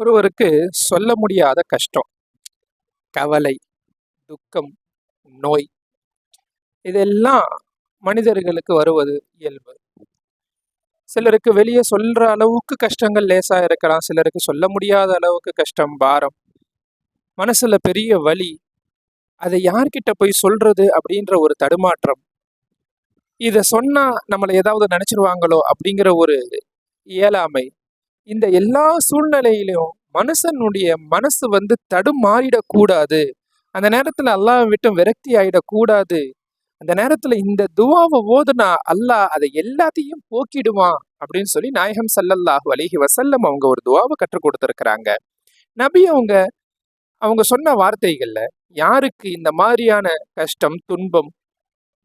ஒருவருக்கு சொல்ல முடியாத கஷ்டம். கவலை துக்கம் நோய். இதெல்லாம் மனிதர்களுக்கு வருவது இயல்பு. சிலருக்கு வெளியே சொல்ற அளவுக்கு கஷ்டங்கள் லேசா இருக்கலாம். சிலருக்கு சொல்ல முடியாத அளவுக்கு கஷ்டம் பாரம். மனசுல பெரிய வலி. அதை யார்கிட்ட போய் சொல்றது அப்படின்ற ஒரு தடுமாற்றம். இதை சொன்னா நம்மளை ஏதாவது நினைச்சிருவாங்களோ அப்படிங்கிற ஒரு இயலாமை. இந்த எல்லா சூழ்நிலையிலும் மனுஷனுடைய மனசு வந்து தடுமாறிடக்கூடாது. அந்த நேரத்தில் அல்லாஹ் விட்டு விரக்தி ஆயிடக்கூடாது. அந்த நேரத்துல இந்த துவாவை ஓதுனா அல்லாஹ் அதை எல்லாத்தையும் போக்கிடுவான் அப்படின்னு சொல்லி நாயகம் சல்லல்லாஹு அலிஹி வசல்லம் அவங்க ஒரு துவாவை கற்றுக் கொடுத்துருக்குறாங்க. நபி அவங்க அவங்க சொன்ன வார்த்தைகள்ல யாருக்கு இந்த மாதிரியான கஷ்டம் துன்பம்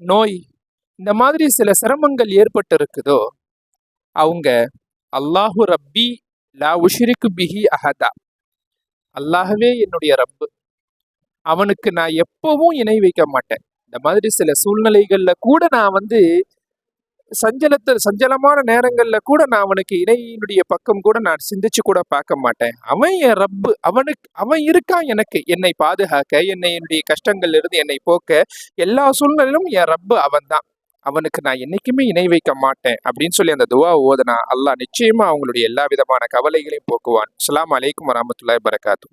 நோய் இந்த மாதிரி சில சிரமங்கள் ஏற்பட்டு இருக்குதோ அவங்க அல்லாஹு ரப்பி லா உஷிரிக்கு பிஹி அஹதா. அல்லாஹவே என்னுடைய ரப்பு. அவனுக்கு நான் எப்பவும் இணை வைக்க மாட்டேன். இந்த மாதிரி சில சூழ்நிலைகள்ல கூட நான் வந்து சஞ்சலத்தை சஞ்சலமான நேரங்கள்ல கூட நான் அவனுக்கு இணையினுடைய பக்கம் கூட நான் சிந்திச்சு கூட பார்க்க மாட்டேன். அவன் என் ரப்பு. அவனுக்கு அவன் இருக்கான் எனக்கு. என்னை பாதுகாக்க என்னை என்னுடைய கஷ்டங்கள்ல இருந்து என்னை போக்க எல்லா சூழ்நிலையிலும் என் ரப்பு அவன் தான் அவனுக்கு நான் என்னைக்குமே இணை வைக்க மாட்டேன் அப்படின்னு சொல்லி அந்த துவா ஓதனா அல்லாஹ் நிச்சயமா அவங்களுடைய எல்லா விதமான கவலைகளையும் போக்குவான். அஸ்லாம் அலைக்கும் வரமத்துல்லாய் பரகாத்து